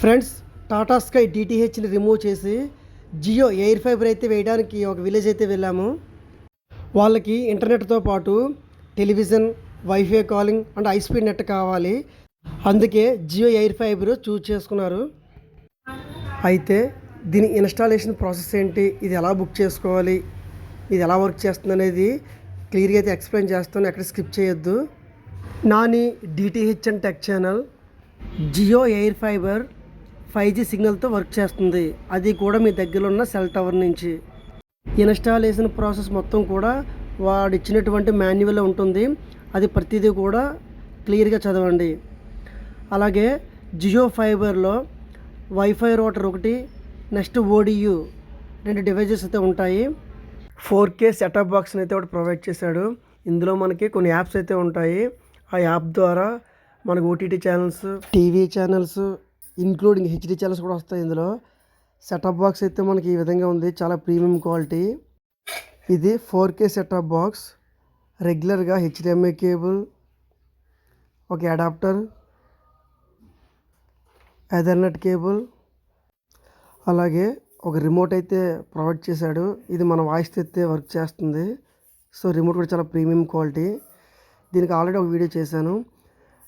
Friends Tata Sky డిటిహెచ్ని remove చేసి Jio air fibre అయితే వేయడానికి ఒక విలేజ్ అయితే వెళ్ళాము. వాళ్ళకి ఇంటర్నెట్తో పాటు television wifi calling and high speed net కావాలి. అందుకే జియో ఎయిర్ ఫైబర్ చూజ్ చేసుకున్నారు. అయితే దీని ఇన్స్టాలేషన్ ప్రాసెస్ ఏంటి? ఇది ఎలా బుక్ చేసుకోవాలి? ఇది ఎలా వర్క్ చేస్తుంది అనేది క్లియర్గా అయితే ఎక్స్ప్లెయిన్ చేస్తాను. ఎక్కడ స్కిప్ చేయొద్దు. Nani DTH and tech channel Jio AirFiber five G సిగ్నల్తో work చేస్తుంది. అది కూడా మీ దగ్గర ఉన్న సెల్ టవర్ నుంచి. ఇన్స్టాలేషన్ ప్రాసెస్ మొత్తం కూడా వాడు ఇచ్చినటువంటి మాన్యువల్ ఉంటుంది. అది ప్రతిదీ కూడా క్లియర్గా చదవండి. అలాగే జియో ఫైబర్లో వైఫై రోటర్ ఒకటి నెక్స్ట్ ఓడియు రెండు డివైజెస్ అయితే ఉంటాయి. ఫోర్ కే సెటప్ బాక్స్ని అయితే ఒకటి ప్రొవైడ్ చేశాడు. ఇందులో మనకి కొన్ని యాప్స్ అయితే ఉంటాయి. ఆ యాప్ ద్వారా మనకు OTT channels TV channels including HD channels కూడా వస్తాయి ఇందులో. సెటప్ బాక్స్ అయితే మనకి ఈ విధంగా ఉంది. చాలా ప్రీమియం క్వాలిటీ. ఇది ఫోర్ కే సెటప్ బాక్స్. రెగ్యులర్గా హెచ్డిఎంఐ కేబుల్. ఒక అడాప్టర్. Ethernet cable. అలాగే ఒక రిమోట్ అయితే ప్రొవైడ్ చేశాడు. ఇది మన వాయిస్ అయితే వర్క్ చేస్తుంది. సో రిమోట్ కూడా చాలా ప్రీమియం క్వాలిటీ. దీనికి ఆల్రెడీ ఒక వీడియో చేశాను.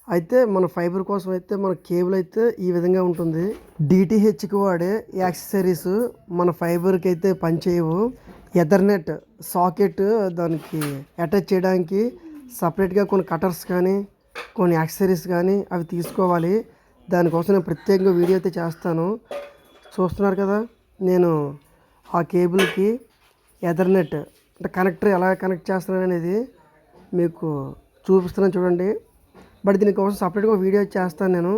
అయితే మన ఫైబర్ కోసం అయితే మన కేబుల్ అయితే ఈ విధంగా ఉంటుంది. డిటిహెచ్కి వాడే యాక్సెసరీస్ మన ఫైబర్కి అయితే పనిచేయవు. ఎథర్నెట్ సాకెట్ దానికి అటాచ్ చేయడానికి సపరేట్గా కొన్ని కటర్స్ కానీ కొన్ని యాక్సెసరీస్ కానీ అవి తీసుకోవాలి. దానికోసం నేను ప్రత్యేకంగా వీడియో అయితే చేస్తాను. చూస్తున్నారు కదా నేను ఆ కేబుల్కి ఎథర్నెట్ అంటే కనెక్టర్ ఎలా కనెక్ట్ చేస్తున్నాను అనేది మీకు చూపిస్తున్నాను చూడండి. బట్ దీనికోసం సపరేట్గా వీడియో చేస్తాను నేను.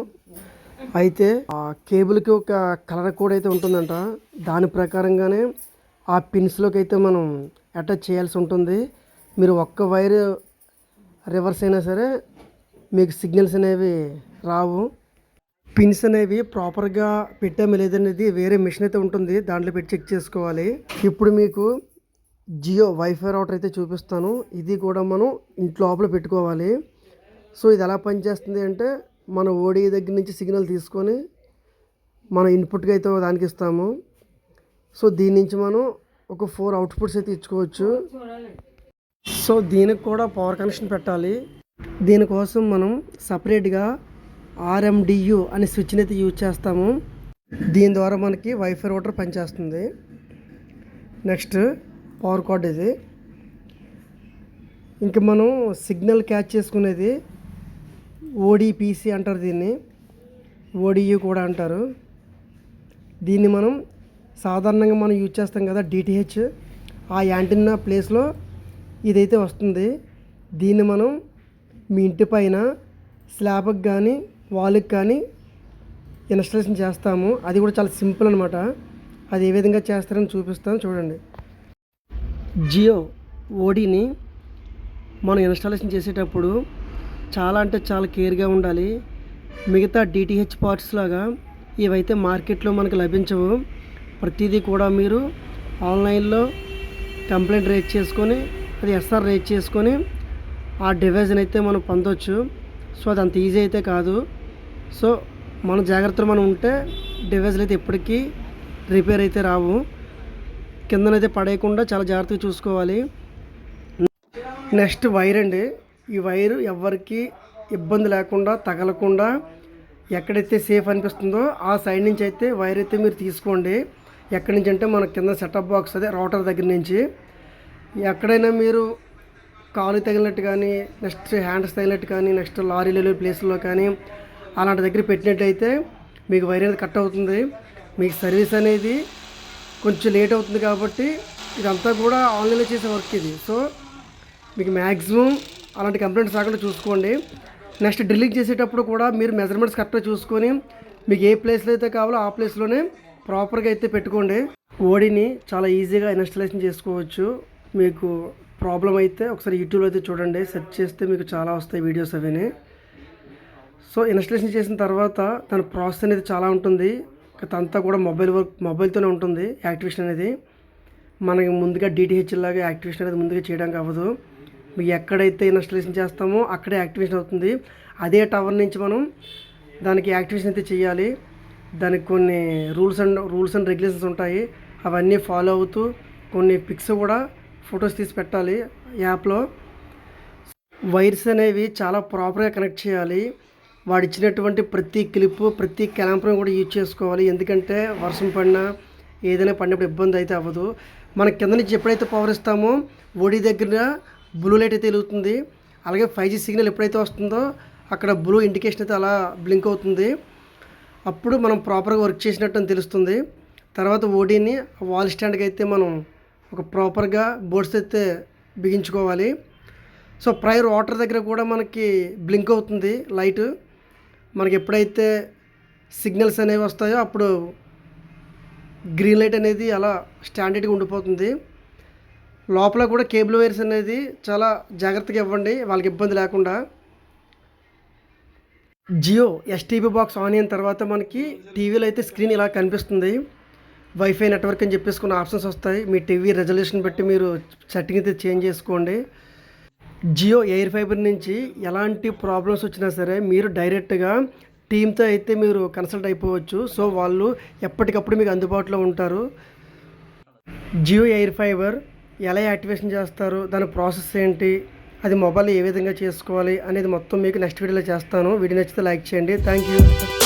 అయితే ఆ కేబుల్కి ఒక కలర్ కోడ్ అయితే ఉంటుందంట. దాని ప్రకారంగానే ఆ పిన్స్లోకి అయితే మనం అటాచ్ చేయాల్సి ఉంటుంది. మీరు ఒక్క వైర్ రివర్స్ అయినా సరే మీకు సిగ్నల్స్ అనేవి రావు. పిన్స్ అనేవి ప్రాపర్గా పెట్టాము లేదనేది వేరే మిషన్ అయితే ఉంటుంది. దాంట్లో పెట్టి చెక్ చేసుకోవాలి. ఇప్పుడు మీకు జియో వైఫై రౌటర్ అయితే చూపిస్తాను. ఇది కూడా మనం ఇంట్లోపల లోపల పెట్టుకోవాలి. సో ఇది ఎలా పనిచేస్తుంది అంటే మన ఓడి దగ్గర నుంచి సిగ్నల్ తీసుకొని మనం ఇన్పుట్గా అయితే దానికి ఇస్తాము. సో దీని నుంచి మనం ఒక ఫోర్ అవుట్పుట్స్ అయితే ఇచ్చుకోవచ్చు. సో దీనికి కూడా పవర్ కనెక్షన్ పెట్టాలి. దీనికోసం మనం సపరేట్గా ఆర్ఎండియు అనే స్విచ్ని అయితే యూజ్ చేస్తాము. దీని ద్వారా మనకి వైఫై రూటర్ పనిచేస్తుంది. నెక్స్ట్ పవర్ కార్డ్ ఇది. ఇంకా మనం సిగ్నల్ క్యాచ్ చేసుకునేది ఓడిపిసి అంటారు దీన్ని. ఓడియు కూడా అంటారు. దీన్ని మనం సాధారణంగా మనం యూజ్ చేస్తాం కదా డిటిహెచ్. ఆ యాంటిన్నా ప్లేస్లో ఇదైతే వస్తుంది. దీన్ని మనం మీ ఇంటి పైన స్లాబ్కి కానీ వాల్కి కానీ ఇన్స్టాలేషన్ చేస్తాము. అది కూడా చాలా సింపుల్ అనమాట అది ఏ విధంగా చేస్తారని చూపిస్తాను చూడండి. జియో ఓడీని మనం ఇన్స్టాలేషన్ చేసేటప్పుడు చాలా అంటే చాలా కేర్గా ఉండాలి. మిగతా డిటిహెచ్ పార్ట్స్ లాగా ఇవైతే మార్కెట్లో మనకు లభించవు. ప్రతిదీ కూడా మీరు ఆన్లైన్లో కంప్లైంట్ రేజ్ చేసుకొని అది ఎస్ఆర్ రేజ్ చేసుకొని ఆ డివైజ్ని అయితే మనం పొందొచ్చు. సో అది అంత ఈజీ అయితే కాదు. సో మన జాగ్రత్తలు మనం ఉంటే డివైజ్లు అయితే ఎప్పటికీ రిపేర్ అయితే రావు. కిందనైతే పడేయకుండా చాలా జాగ్రత్తగా చూసుకోవాలి. నెక్స్ట్ వైర్ అండి. ఈ వైరు ఎవరికి ఇబ్బంది లేకుండా తగలకుండా ఎక్కడైతే సేఫ్ అనిపిస్తుందో ఆ సైడ్ నుంచి అయితే వైర్ అయితే మీరు తీసుకోండి. ఎక్కడి నుంచి అంటే మన కింద సెటప్ బాక్స్ అదే రౌటర్ దగ్గర నుంచి. ఎక్కడైనా మీరు కాలు తగిలినట్టు కానీ నెక్స్ట్ హ్యాండ్స్ తగిలినట్టు కానీ నెక్స్ట్ లారీలలో ప్లేస్లో కానీ అలాంటి దగ్గర పెట్టినట్టయితే మీకు వైర్ అనేది కట్ అవుతుంది. మీకు సర్వీస్ అనేది కొంచెం లేట్ అవుతుంది కాబట్టి ఇదంతా కూడా ఆన్లైన్లో చేసే వర్క్ ఇది. సో మీకు మ్యాక్సిమం అలాంటి కంప్లైంట్స్ రాకుండా చూసుకోండి. నెక్స్ట్ డ్రిల్లింగ్ చేసేటప్పుడు కూడా మీరు మెజర్మెంట్స్ కరెక్ట్గా చూసుకొని మీకు ఏ ప్లేస్లో అయితే కావాలో ఆ ప్లేస్లోనే ప్రాపర్గా అయితే పెట్టుకోండి. ఓడిని చాలా ఈజీగా ఇన్స్టలేషన్ చేసుకోవచ్చు. మీకు ప్రాబ్లం అయితే ఒకసారి యూట్యూబ్లో అయితే చూడండి. సెర్చ్ చేస్తే మీకు చాలా వస్తాయి వీడియోస్ అవన్నీ. సో ఇన్స్టలేషన్ చేసిన తర్వాత దాని ప్రాసెస్ అనేది చాలా ఉంటుంది. అంతా కూడా మొబైల్ వర్క్ మొబైల్తోనే ఉంటుంది యాక్టివేషన్ అనేది. మనకి ముందుగా డిటిహెచ్ లాగా యాక్టివేషన్ అనేది ముందుగా చేయడానికి అవ్వదు. మీకు ఎక్కడైతే ఇన్స్టలేషన్ చేస్తామో అక్కడే యాక్టివేషన్ అవుతుంది. అదే టవర్ నుంచి మనం దానికి యాక్టివేషన్ అయితే చేయాలి. దానికి కొన్ని rules and rules and regulations ఉంటాయి. అవన్నీ ఫాలో అవుతూ కొన్ని పిక్స్ కూడా ఫొటోస్ తీసి పెట్టాలి యాప్లో వైర్స్ అనేవి చాలా ప్రాపర్గా కనెక్ట్ చేయాలి. వాడు ఇచ్చినటువంటి ప్రతి క్లిప్ ప్రతి క్యాంపర్ని కూడా యూజ్ చేసుకోవాలి. ఎందుకంటే వర్షం పడినా ఏదైనా పడినప్పుడు ఇబ్బంది అయితే అవ్వదు. మన కింద నుంచి ఎప్పుడైతే పవర్ ఇస్తామో ఒడి దగ్గర బ్లూ లైట్ అయితే వెలుగుతుంది. అలాగే ఫైవ్ జీ సిగ్నల్ ఎప్పుడైతే వస్తుందో అక్కడ బ్లూ ఇండికేషన్ అయితే అలా బ్లింక్ అవుతుంది. అప్పుడు మనం ప్రాపర్గా వర్క్ చేసినట్టు అని తెలుస్తుంది. తర్వాత ఓడీని వాల్ స్టాండ్కి అయితే మనం ఒక ప్రాపర్గా బోర్డ్స్ అయితే బిగించుకోవాలి. సో ప్రైర్ వాటర్ దగ్గర కూడా మనకి బ్లింక్ అవుతుంది లైట్ మనకి ఎప్పుడైతే సిగ్నల్స్ అనేవి వస్తాయో అప్పుడు గ్రీన్ లైట్ అనేది అలా స్టాండర్డ్గా ఉండిపోతుంది. లోపల కూడా కేబుల్ వైర్స్ అనేది చాలా జాగ్రత్తగా ఇవ్వండి వాళ్ళకి ఇబ్బంది లేకుండా. జియో ఎస్టీబీ బాక్స్ ఆన్ అయిన తర్వాత మనకి టీవీలో అయితే స్క్రీన్ ఇలా కనిపిస్తుంది. వైఫై నెట్వర్క్ అని చెప్పేసుకున్న ఆప్షన్స్ వస్తాయి. మీ టీవీ రెజల్యూషన్ బట్టి మీరు సెట్టింగ్ అయితే చేంజ్ చేసుకోండి. జియో ఎయిర్ ఫైబర్ నుంచి ఎలాంటి ప్రాబ్లమ్స్ వచ్చినా సరే మీరు డైరెక్ట్గా టీమ్తో అయితే మీరు కన్సల్ట్ అయిపోవచ్చు. సో వాళ్ళు ఎప్పటికప్పుడు మీకు అందుబాటులో ఉంటారు. జియో ఎయిర్ ఫైబర్ ఎలా యాక్టివేషన్ చేస్తారు దాని ప్రాసెస్ ఏంటి అది మొబైల్ ఏ విధంగా చేసుకోవాలి అనేది మొత్తం మీకు నెక్స్ట్ వీడియోలో చేస్తాను. వీడియో నచ్చితే లైక్ చేయండి. Thank you